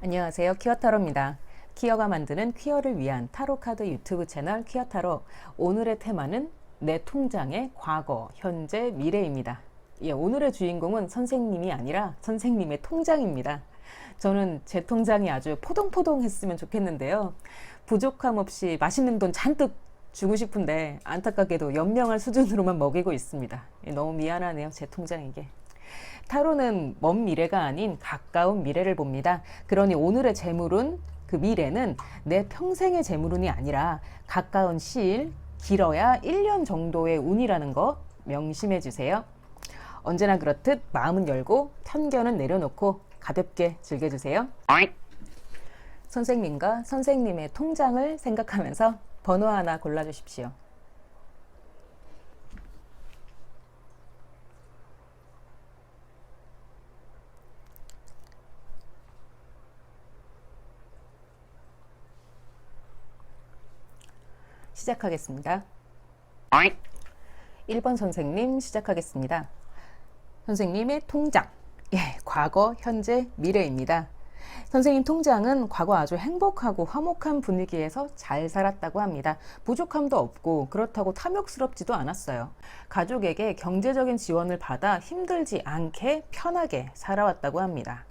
안녕하세요. 퀴어타로입니다. 퀴어가 만드는 퀴어를 위한 타로카드 유튜브 채널 퀴어타로. 오늘의 테마는 내 통장의 과거, 현재, 미래입니다. 예, 오늘의 주인공은 선생님이 아니라 선생님의 통장입니다. 저는 제 통장이 아주 포동포동 했으면 좋겠는데요. 부족함 없이 맛있는 돈 잔뜩 주고 싶은데 안타깝게도 연명할 수준으로만 먹이고 있습니다. 예, 너무 미안하네요. 제 통장에게. 타로는 먼 미래가 아닌 가까운 미래를 봅니다. 그러니 오늘의 재물은 그 미래는 내 평생의 재물운이 아니라 가까운 시일, 길어야 1년 정도의 운이라는 거 명심해 주세요. 언제나 그렇듯 마음은 열고 편견은 내려놓고 가볍게 즐겨주세요. 선생님과 선생님의 통장을 생각하면서 번호 하나 골라주십시오. 시작하겠습니다. 1번 선생님 시작하겠습니다. 선생님의 통장. 예, 과거, 현재, 미래입니다. 선생님 통장은 과거 아주 행복하고 화목한 분위기에서 잘 살았다고 합니다. 부족함도 없고 그렇다고 탐욕스럽지도 않았어요. 가족에게 경제적인 지원을 받아 힘들지 않게 편하게 살아왔다고 합니다.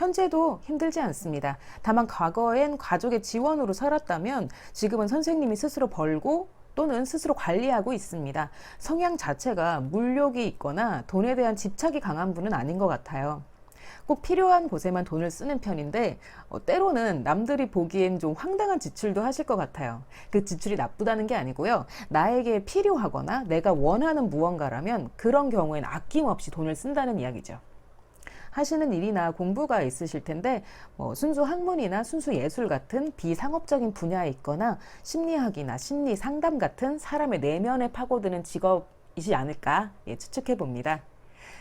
현재도 힘들지 않습니다. 다만 과거엔 가족의 지원으로 살았다면 지금은 선생님이 스스로 벌고 또는 스스로 관리하고 있습니다. 성향 자체가 물욕이 있거나 돈에 대한 집착이 강한 분은 아닌 것 같아요. 꼭 필요한 곳에만 돈을 쓰는 편인데 어, 때로는 남들이 보기엔 좀 황당한 지출도 하실 것 같아요. 그 지출이 나쁘다는 게 아니고요. 나에게 필요하거나 내가 원하는 무언가라면 그런 경우엔 아낌없이 돈을 쓴다는 이야기죠. 하시는 일이나 공부가 있으실 텐데 뭐 순수 학문이나 순수 예술 같은 비상업적인 분야에 있거나 심리학이나 심리 상담 같은 사람의 내면에 파고드는 직업이지 않을까 예, 추측해 봅니다.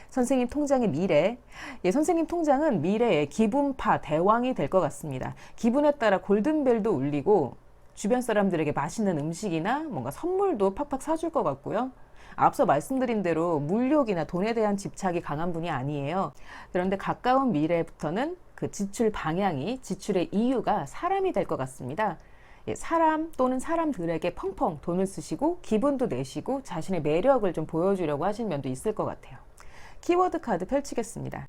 선생님 통장의 미래. 예, 선생님 통장은 미래의 기분파 대왕이 될 것 같습니다. 기분에 따라 골든벨도 울리고 주변 사람들에게 맛있는 음식이나 뭔가 선물도 팍팍 사줄 것 같고요. 앞서 말씀드린 대로 물욕이나 돈에 대한 집착이 강한 분이 아니에요. 그런데 가까운 미래부터는 그 지출 방향이 지출의 이유가 사람이 될 것 같습니다. 예, 사람 또는 사람들에게 펑펑 돈을 쓰시고 기분도 내시고 자신의 매력을 좀 보여주려고 하신 면도 있을 것 같아요. 키워드 카드 펼치겠습니다.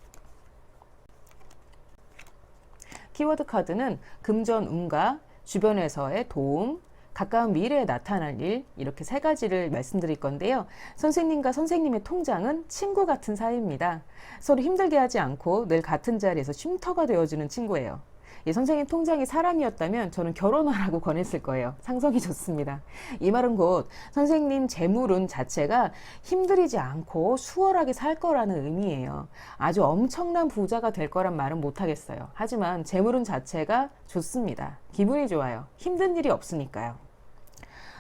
키워드 카드는 금전 운과 주변에서의 도움, 가까운 미래에 나타날 일 이렇게 세 가지를 말씀드릴 건데요. 선생님과 선생님의 통장은 친구 같은 사이입니다. 서로 힘들게 하지 않고 늘 같은 자리에서 쉼터가 되어주는 친구예요. 이 선생님 통장이 사람이었다면 저는 결혼하라고 권했을 거예요. 상성이 좋습니다. 이 말은 곧 선생님 재물운 자체가 힘들이지 않고 수월하게 살 거라는 의미예요. 아주 엄청난 부자가 될 거란 말은 못하겠어요. 하지만 재물운 자체가 좋습니다. 기분이 좋아요. 힘든 일이 없으니까요.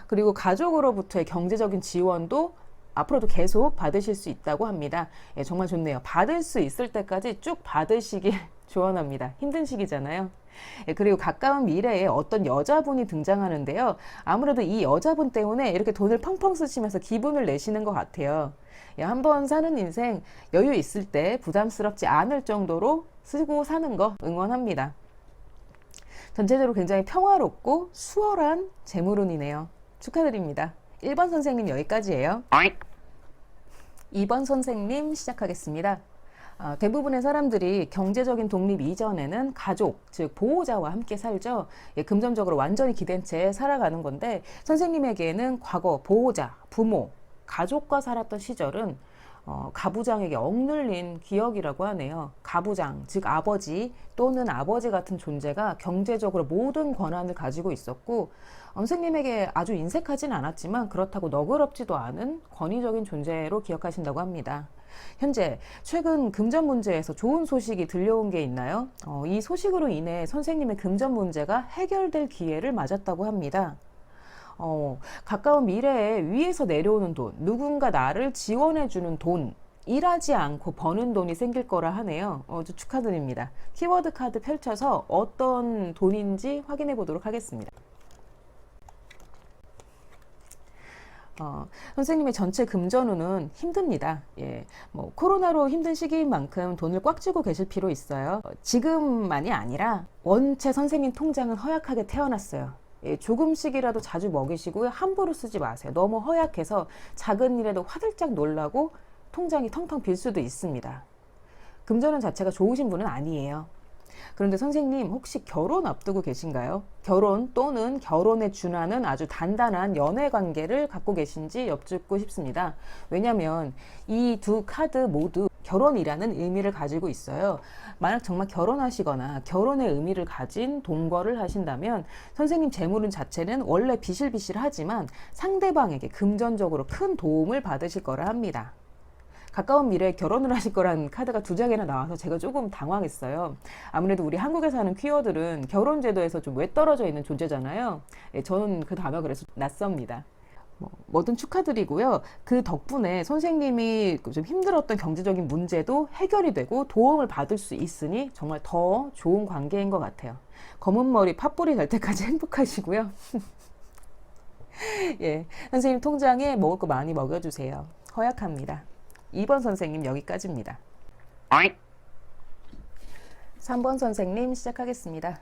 그리고 가족으로부터의 경제적인 지원도 앞으로도 계속 받으실 수 있다고 합니다. 예, 정말 좋네요. 받을 수 있을 때까지 쭉 받으시길 조언합니다. 힘든 시기잖아요. 예, 그리고 가까운 미래에 어떤 여자분이 등장하는데요. 아무래도 이 여자분 때문에 이렇게 돈을 펑펑 쓰시면서 기분을 내시는 것 같아요. 예, 한번 사는 인생 여유 있을 때 부담스럽지 않을 정도로 쓰고 사는 거 응원합니다. 전체적으로 굉장히 평화롭고 수월한 재물운이네요. 축하드립니다. 1번 선생님 여기까지예요. 2번 선생님 시작하겠습니다. 어, 대부분의 사람들이 경제적인 독립 이전에는 가족, 즉 보호자와 함께 살죠. 예, 금전적으로 완전히 기댄 채 살아가는 건데 선생님에게는 과거 보호자, 부모, 가족과 살았던 시절은 어, 가부장에게 억눌린 기억이라고 하네요. 가부장, 즉 아버지 또는 아버지 같은 존재가 경제적으로 모든 권한을 가지고 있었고 선생님에게 아주 인색하진 않았지만 그렇다고 너그럽지도 않은 권위적인 존재로 기억하신다고 합니다. 현재 최근 금전 문제에서 좋은 소식이 들려온 게 있나요? 어, 이 소식으로 인해 선생님의 금전 문제가 해결될 기회를 맞았다고 합니다. 어, 가까운 미래에 위에서 내려오는 돈, 누군가 나를 지원해주는 돈, 일하지 않고 버는 돈이 생길 거라 하네요. 어, 축하드립니다. 키워드 카드 펼쳐서 어떤 돈인지 확인해 보도록 하겠습니다. 어, 선생님의 전체 금전운은 힘듭니다. 예, 뭐 코로나로 힘든 시기인 만큼 돈을 꽉 쥐고 계실 필요 있어요. 어, 지금만이 아니라 원체 선생님 통장은 허약하게 태어났어요. 예, 조금씩이라도 자주 먹이시고 함부로 쓰지 마세요. 너무 허약해서 작은 일에도 화들짝 놀라고 통장이 텅텅 빌 수도 있습니다. 금전운 자체가 좋으신 분은 아니에요. 그런데 선생님 혹시 결혼 앞두고 계신가요? 결혼 또는 결혼에 준하는 아주 단단한 연애 관계를 갖고 계신지 여쭙고 싶습니다. 왜냐하면 이 두 카드 모두 결혼이라는 의미를 가지고 있어요. 만약 정말 결혼하시거나 결혼의 의미를 가진 동거를 하신다면 선생님 재물운 자체는 원래 비실비실하지만 상대방에게 금전적으로 큰 도움을 받으실 거라 합니다. 가까운 미래에 결혼을 하실 거란 카드가 두 장이나 나와서 제가 조금 당황했어요. 아무래도 우리 한국에 사는 퀴어들은 결혼 제도에서 좀 외떨어져 있는 존재잖아요. 예, 저는 그 단어 그래서 낯섭니다. 뭐, 뭐든 축하드리고요. 그 덕분에 선생님이 좀 힘들었던 경제적인 문제도 해결이 되고 도움을 받을 수 있으니 정말 더 좋은 관계인 것 같아요. 검은 머리 팥불이 될 때까지 행복하시고요. 예, 선생님 통장에 먹을 거 많이 먹여주세요. 허약합니다. 2번 선생님 여기까지입니다. 3번 선생님 시작하겠습니다.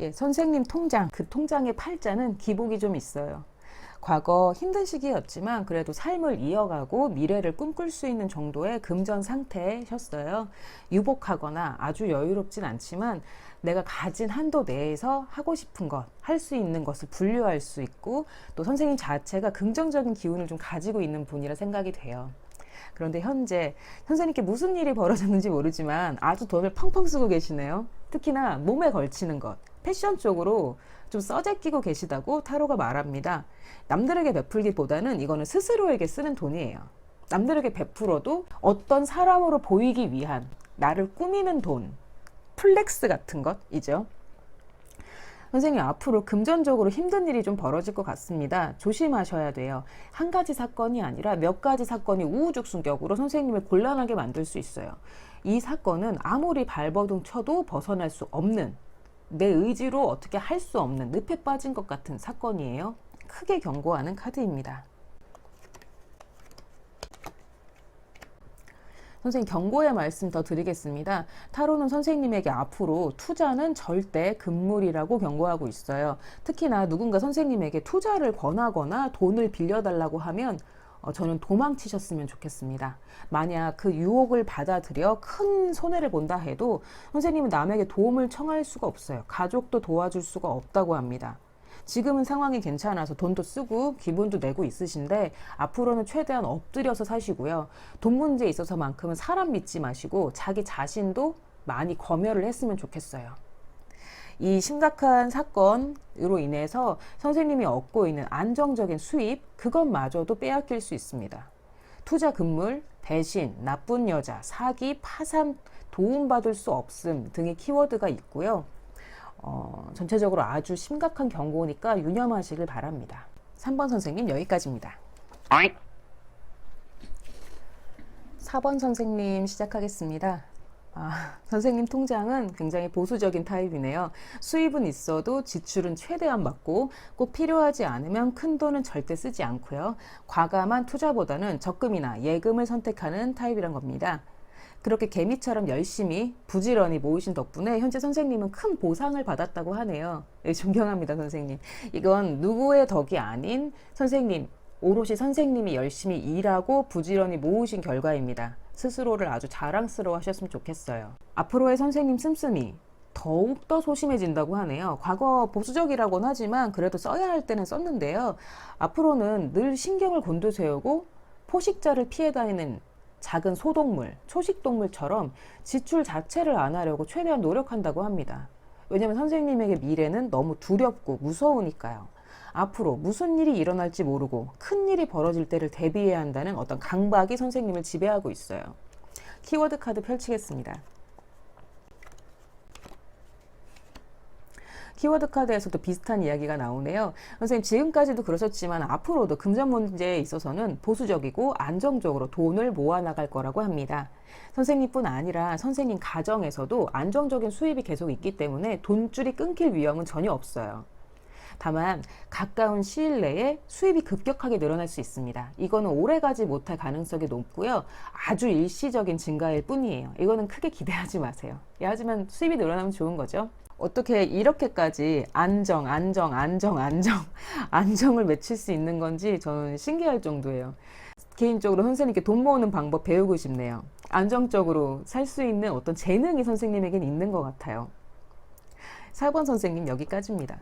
예, 선생님 통장, 그 통장의 팔자는 기복이 좀 있어요. 과거 힘든 시기였지만 그래도 삶을 이어가고 미래를 꿈꿀 수 있는 정도의 금전 상태셨어요. 유복하거나 아주 여유롭진 않지만 내가 가진 한도 내에서 하고 싶은 것, 할 수 있는 것을 분류할 수 있고 또 선생님 자체가 긍정적인 기운을 좀 가지고 있는 분이라 생각이 돼요. 그런데 현재 선생님께 무슨 일이 벌어졌는지 모르지만 아주 돈을 펑펑 쓰고 계시네요. 특히나 몸에 걸치는 것, 패션 쪽으로 좀 써재 끼고 계시다고 타로가 말합니다. 남들에게 베풀기보다는 이거는 스스로에게 쓰는 돈이에요. 남들에게 베풀어도 어떤 사람으로 보이기 위한 나를 꾸미는 돈, 플렉스 같은 것이죠. 선생님 앞으로 금전적으로 힘든 일이 좀 벌어질 것 같습니다. 조심하셔야 돼요. 한 가지 사건이 아니라 몇 가지 사건이 우후죽순격으로 선생님을 곤란하게 만들 수 있어요. 이 사건은 아무리 발버둥 쳐도 벗어날 수 없는 내 의지로 어떻게 할 수 없는 늪에 빠진 것 같은 사건이에요. 크게 경고하는 카드입니다. 선생님 경고의 말씀 더 드리겠습니다. 타로는 선생님에게 앞으로 투자는 절대 금물이라고 경고하고 있어요. 특히나 누군가 선생님에게 투자를 권하거나 돈을 빌려달라고 하면 어, 저는 도망치셨으면 좋겠습니다. 만약 그 유혹을 받아들여 큰 손해를 본다 해도 선생님은 남에게 도움을 청할 수가 없어요. 가족도 도와줄 수가 없다고 합니다. 지금은 상황이 괜찮아서 돈도 쓰고 기분도 내고 있으신데 앞으로는 최대한 엎드려서 사시고요. 돈 문제에 있어서만큼은 사람 믿지 마시고 자기 자신도 많이 검열을 했으면 좋겠어요. 이 심각한 사건으로 인해서 선생님이 얻고 있는 안정적인 수입, 그것마저도 빼앗길 수 있습니다. 투자 금물, 배신, 나쁜 여자, 사기, 파산, 도움받을 수 없음 등의 키워드가 있고요. 어, 전체적으로 아주 심각한 경고니까 유념하시길 바랍니다. 3번 선생님 여기까지입니다. 4번 선생님 시작하겠습니다. 아, 선생님 통장은 굉장히 보수적인 타입이네요. 수입은 있어도 지출은 최대한 막고 꼭 필요하지 않으면 큰 돈은 절대 쓰지 않고요. 과감한 투자보다는 적금이나 예금을 선택하는 타입이란 겁니다. 그렇게 개미처럼 열심히 부지런히 모으신 덕분에 현재 선생님은 큰 보상을 받았다고 하네요. 네, 존경합니다, 선생님. 이건 누구의 덕이 아닌 선생님, 오롯이 선생님이 열심히 일하고 부지런히 모으신 결과입니다. 스스로를 아주 자랑스러워 하셨으면 좋겠어요. 앞으로의 선생님 씀씀이 더욱더 소심해진다고 하네요. 과거 보수적이라고는 하지만 그래도 써야 할 때는 썼는데요. 앞으로는 늘 신경을 곤두세우고 포식자를 피해 다니는 작은 소동물, 초식동물처럼 지출 자체를 안 하려고 최대한 노력한다고 합니다. 왜냐하면 선생님에게 미래는 너무 두렵고 무서우니까요. 앞으로 무슨 일이 일어날지 모르고 큰 일이 벌어질 때를 대비해야 한다는 어떤 강박이 선생님을 지배하고 있어요. 키워드 카드 펼치겠습니다. 키워드 카드에서도 비슷한 이야기가 나오네요. 선생님 지금까지도 그러셨지만 앞으로도 금전 문제에 있어서는 보수적이고 안정적으로 돈을 모아 나갈 거라고 합니다. 선생님뿐 아니라 선생님 가정에서도 안정적인 수입이 계속 있기 때문에 돈줄이 끊길 위험은 전혀 없어요. 다만 가까운 시일 내에 수입이 급격하게 늘어날 수 있습니다. 이거는 오래 가지 못할 가능성이 높고요. 아주 일시적인 증가일 뿐이에요. 이거는 크게 기대하지 마세요. 예, 하지만 수입이 늘어나면 좋은 거죠. 어떻게 이렇게까지 안정, 안정, 안정, 안정, 안정을 맺힐 수 있는 건지 저는 신기할 정도예요. 개인적으로 선생님께 돈 모으는 방법 배우고 싶네요. 안정적으로 살 수 있는 어떤 재능이 선생님에겐 있는 것 같아요. 4번 선생님 여기까지입니다.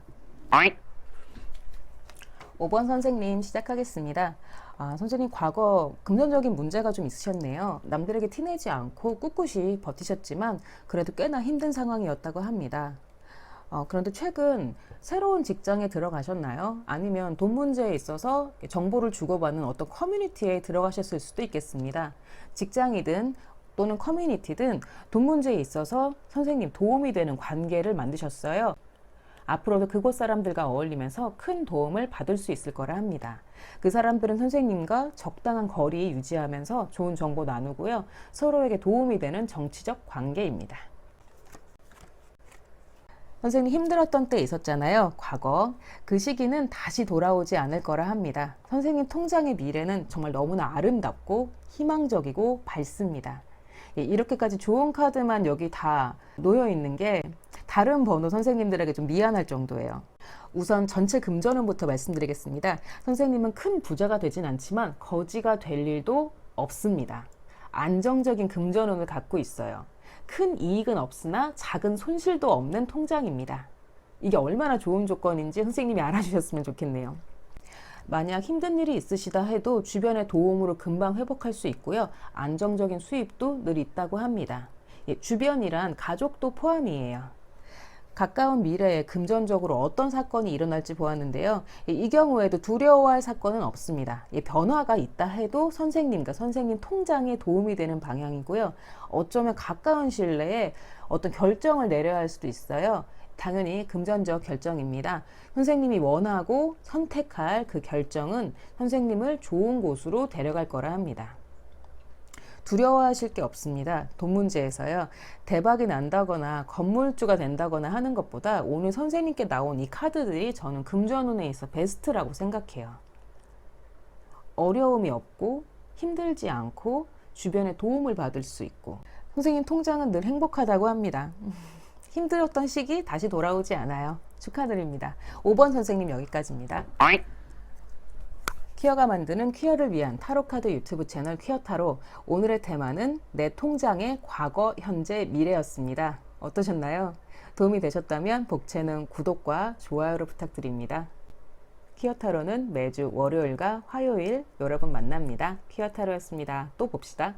5번 선생님 시작하겠습니다. 아, 선생님 과거 금전적인 문제가 좀 있으셨네요. 남들에게 티내지 않고 꿋꿋이 버티셨지만 그래도 꽤나 힘든 상황이었다고 합니다. 어, 그런데 최근 새로운 직장에 들어가셨나요? 아니면 돈 문제에 있어서 정보를 주고받는 어떤 커뮤니티에 들어가셨을 수도 있겠습니다. 직장이든 또는 커뮤니티든 돈 문제에 있어서 선생님 도움이 되는 관계를 만드셨어요. 앞으로도 그곳 사람들과 어울리면서 큰 도움을 받을 수 있을 거라 합니다. 그 사람들은 선생님과 적당한 거리 유지하면서 좋은 정보 나누고요. 서로에게 도움이 되는 정치적 관계입니다. 선생님 힘들었던 때 있었잖아요. 과거. 그 시기는 다시 돌아오지 않을 거라 합니다. 선생님 통장의 미래는 정말 너무나 아름답고 희망적이고 밝습니다. 예, 이렇게까지 좋은 카드만 여기 다 놓여 있는 게 다른 번호 선생님들에게 좀 미안할 정도예요. 우선 전체 금전운부터 말씀드리겠습니다. 선생님은 큰 부자가 되진 않지만 거지가 될 일도 없습니다. 안정적인 금전운을 갖고 있어요. 큰 이익은 없으나 작은 손실도 없는 통장입니다. 이게 얼마나 좋은 조건인지 선생님이 알아주셨으면 좋겠네요. 만약 힘든 일이 있으시다 해도 주변의 도움으로 금방 회복할 수 있고요. 안정적인 수입도 늘 있다고 합니다. 예, 주변이란 가족도 포함이에요. 가까운 미래에 금전적으로 어떤 사건이 일어날지 보았는데요. 예, 이 경우에도 두려워할 사건은 없습니다. 예, 변화가 있다 해도 선생님과 선생님 통장에 도움이 되는 방향이고요. 어쩌면 가까운 내에 어떤 결정을 내려야 할 수도 있어요. 당연히 금전적 결정입니다. 선생님이 원하고 선택할 그 결정은 선생님을 좋은 곳으로 데려갈 거라 합니다. 두려워하실 게 없습니다. 돈 문제에서요. 대박이 난다거나 건물주가 된다거나 하는 것보다 오늘 선생님께 나온 이 카드들이 저는 금전운에 있어 베스트라고 생각해요. 어려움이 없고 힘들지 않고 주변에 도움을 받을 수 있고 선생님 통장은 늘 행복하다고 합니다. 힘들었던 시기 다시 돌아오지 않아요. 축하드립니다. 5번 선생님 여기까지입니다. 퀴어가 만드는 퀴어를 위한 타로카드 유튜브 채널 퀴어타로 오늘의 테마는 내 통장의 과거, 현재, 미래였습니다. 어떠셨나요? 도움이 되셨다면 복채는 구독과 좋아요를 부탁드립니다. 퀴어타로는 매주 월요일과 화요일 여러분 만납니다. 퀴어타로였습니다. 또 봅시다.